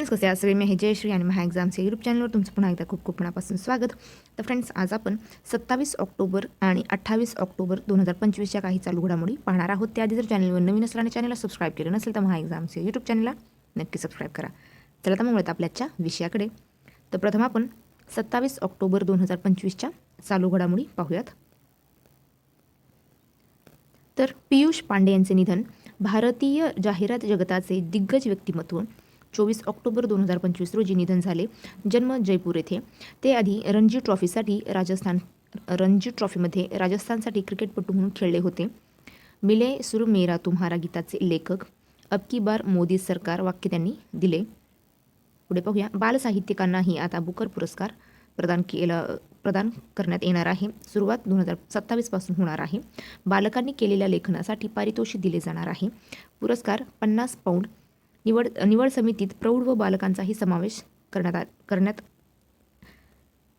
Friends कसे सगळे मी हे जयश्री आणि महा एक्झामच्या यूट्यूब चॅनलवर तुमचं पुन्हा एकदा खूप खूप मनापासून स्वागत. तर फ्रेंड्स आज आपण सत्तावीस ऑक्टोबर आणि अठ्ठावीस ऑक्टोबर दोन हजार पंचवीसच्या काही चालू घडामोडी पाहणार आहोत. त्याआधी जर चॅनलवर नवीन असलं आणि चॅनलला सबस्क्राईब केलं नसेल तर महा एक्झामच्या यूट्यूब चॅनलला नक्की सबस्क्राईब करा. चला तर मग वळत आपल्याच्या विषयाकडे. तर प्रथम आपण सत्तावीस ऑक्टोबर दोन हजार पंचवीसच्या चालू घडामोडी पाहूयात. तर पियुष पांडे यांचे निधन भारतीय जाहिरात जगताचे दिग्गज व्यक्तिमत्व चोवीस ऑक्टोबर दोन हजार पंचवीस रोजी निधन झाले. जन्म जयपूर येथे. ते आधी रणजी ट्रॉफीसाठी राजस्थान रणजी ट्रॉफीमध्ये राजस्थानसाठी क्रिकेटपटू म्हणून खेळले होते. मिले सुर मेरा तुम्हारा गीताचे लेखक अब की बार मोदी सरकार वाक्य त्यांनी दिले. पुढे पाहूया. बालसाहित्यिकांनाही आता बुकर पुरस्कार प्रदान केला प्रदान करण्यात येणार आहे. सुरुवात दोन हजार सत्तावीसपासून होणार आहे. बालकांनी केलेल्या लेखनासाठी पारितोषिक दिले जाणार आहे. पुरस्कार पन्नास पाऊंड निवड निवड समितीत प्रौढ व बालकांचाही समावेश करण्यात करण्यात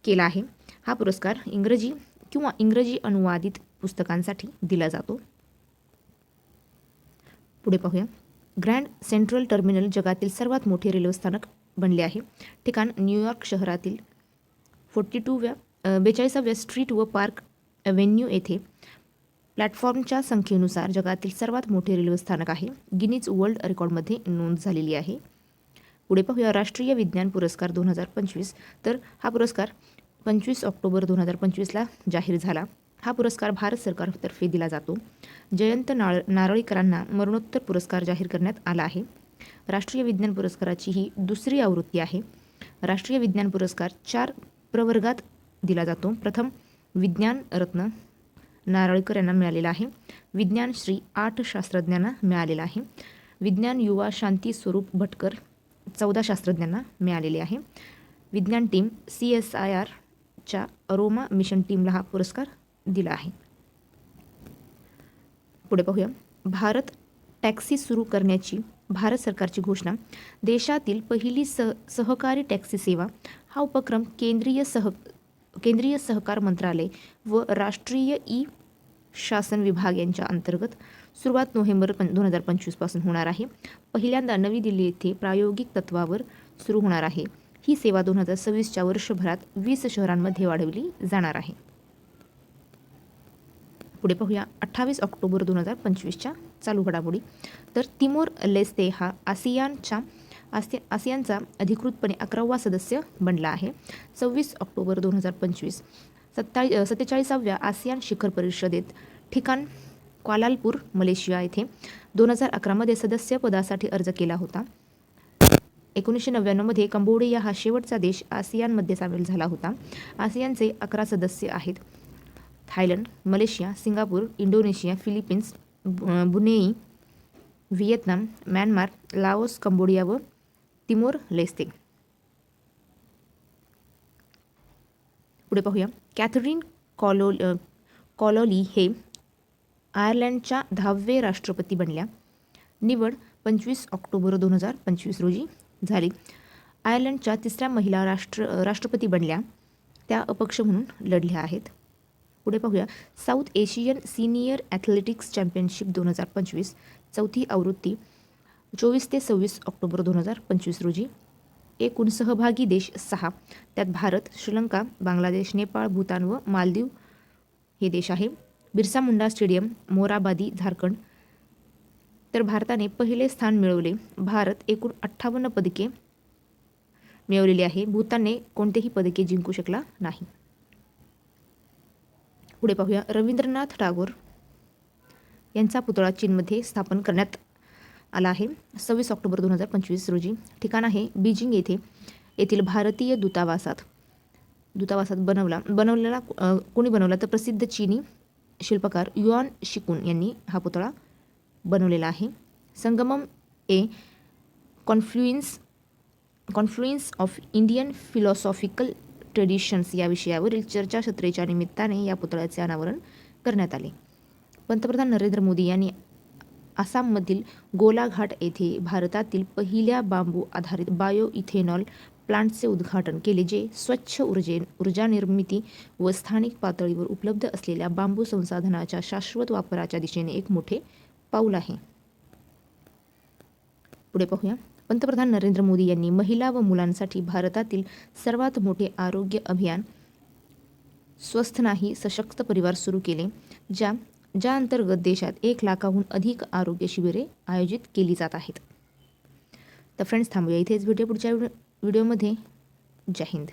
केला आहे. हा पुरस्कार इंग्रजी किंवा इंग्रजी अनुवादित पुस्तकांसाठी दिला जातो. पुढे पाहूया. ग्रँड सेंट्रल टर्मिनल जगातील सर्वात मोठे रेल्वे स्थानक बनले आहे. ठिकाण न्यूयॉर्क शहरातील फोर्टी टूव्या बेचाळीसाव्या स्ट्रीट व पार्क अव्हेन्यू येथे प्लॅटफॉर्मच्या संख्येनुसार जगातील सर्वात मोठे रेल्वे स्थानक आहे. गिनीज वर्ल्ड रेकॉर्डमध्ये नोंद झालेली आहे. पुढे पाहूया राष्ट्रीय विज्ञान पुरस्कार दोन हजार पंचवीस. तर हा पुरस्कार पंचवीस ऑक्टोबर दोन हजार पंचवीसला जाहीर झाला. हा पुरस्कार भारत सरकारतर्फे दिला जातो. जयंत नाळ नारळीकरांना मरणोत्तर पुरस्कार जाहीर करण्यात आला आहे. राष्ट्रीय विज्ञान पुरस्काराची ही दुसरी आवृत्ती आहे. राष्ट्रीय विज्ञान पुरस्कार चार प्रवर्गात दिला जातो. प्रथम विज्ञान रत्न नारळीकर यांना मिळालेला आहे. विज्ञान श्री आठ शास्त्रज्ञांना मिळालेला आहे. विज्ञान युवा शांती स्वरूप भटकर चौदा शास्त्रज्ञांना मिळालेले आहे. विज्ञान टीम सी एस आय आरच्या अरोमा मिशन टीमला हा पुरस्कार दिला आहे. पुढे पाहूया. भारत टॅक्सी सुरू करण्याची भारत सरकारची घोषणा. देशातील पहिली सह सहकारी टॅक्सी सेवा. हा उपक्रम केंद्रीय सह केंद्रीय सहकार मंत्रालय व राष्ट्रीय ई शासन विभाग यांच्या अंतर्गत सुरुवात नोव्हेंबर पं दोन हजार पंचवीसपासून होणार आहे. पहिल्यांदा नवी दिल्ली येथे प्रायोगिक तत्वावर सुरू होणार आहे. ही सेवा दोन हजार सव्वीसच्या वर्षभरात वीस शहरांमध्ये वाढवली जाणार आहे. पुढे पाहूया. अठ्ठावीस ऑक्टोबर दोन हजार पंचवीसच्या चालू घडामोडी. तर तिमोर लेस्ते हा आसियानच्या आसिया आसियानचा अधिकृतपणे अकरावा सदस्य बनला आहे. सव्वीस ऑक्टोबर दोन हजार पंचवीस. सत्ताळी सत्तेचाळीसाव्या आसियान शिखर परिषदेत ठिकाण क्वालालपूर मलेशिया येथे दोन हजार अकरामध्ये सदस्यपदासाठी अर्ज केला होता. एकोणीसशे नव्याण्णवमध्ये कंबोडिया हा शेवटचा देश आसियानमध्ये सामील झाला होता. आसियानचे अकरा सदस्य आहेत. Thailand Malaysia Singapore Indonesia Philippines Brunei Vietnam Myanmar Laos Cambodia व तिमोर लेस्ते. पुढे पाहूया. कॅथरीन कॉलो कॉलोली हे आयर्लंडच्या दहावे राष्ट्रपती बनल्या. निवड पंचवीस ऑक्टोबर दोन हजार पंचवीस रोजी झाली. आयर्लंडच्या तिसऱ्या महिला राष्ट्र राष्ट्रपती बनल्या. त्या अपक्ष म्हणून लढल्या आहेत. पुढे पाहूया. South Asian senior athletics championship दोन हजार पंचवीस चौथी आवृत्ती चोवीस ते सव्वीस ऑक्टोबर दोन हजार पंचवीस रोजी एकूण सहभागी देश सहा. त्यात भारत श्रीलंका बांगलादेश नेपाळ भूतान व मालदीव हे देश आहे. बिरसा मुंडा स्टेडियम मोराबादी झारखंड. तर भारताने पहिले स्थान मिळवले. भारत एकूण अठ्ठावन्न पदके मिळवलेली आहे. भूतानने कोणतेही पदके जिंकू शकला नाही. पुढे पाहूया. रवींद्रनाथ टागोर यांचा पुतळा चीनमध्ये स्थापन करण्यात आला आहे. सव्वीस ऑक्टोबर दोन हजार पंचवीस रोजी ठिकाण आहे बीजिंग येथे. येथील भारतीय दूतावासात दूतावासात बनवला बनवलेला कोणी बनवला? तर प्रसिद्ध चीनी शिल्पकार युआन शिकून यांनी हा पुतळा बनवलेला आहे. Sangamam a confluence confluence of Indian philosophical traditions या विषयावरील चर्चासत्रेच्या निमित्ताने या पुतळ्याचे अनावरण करण्यात आले. पंतप्रधान नरेंद्र मोदी यांनी आसाममधील गोलाघाट येथे भारतातील पहिल्या बांबू आधारित बायो इथेनॉल प्लांटचे उद्घाटन केले जे स्वच्छ ऊर्जे ऊर्जा निर्मिती व स्थानिक पातळीवर उपलब्ध असलेल्या बांबू संसाधनाच्या शाश्वत वापराच्या दिशेने एक मोठे पाऊल आहे. पुढे पाहूया. पंतप्रधान नरेंद्र मोदी यांनी महिला व मुलांसाठी भारतातील सर्वात मोठे आरोग्य अभियान स्वस्थ नाही सशक्त परिवार सुरू केले ज्या ज्या अंतर्गत देशात एक लाखाहून अधिक आरोग्य शिबिरे आयोजित केली जात आहेत. तर फ्रेंड्स थांबूया. इथेच भेटूया पुढच्या व्हिडिओमध्ये. जय हिंद.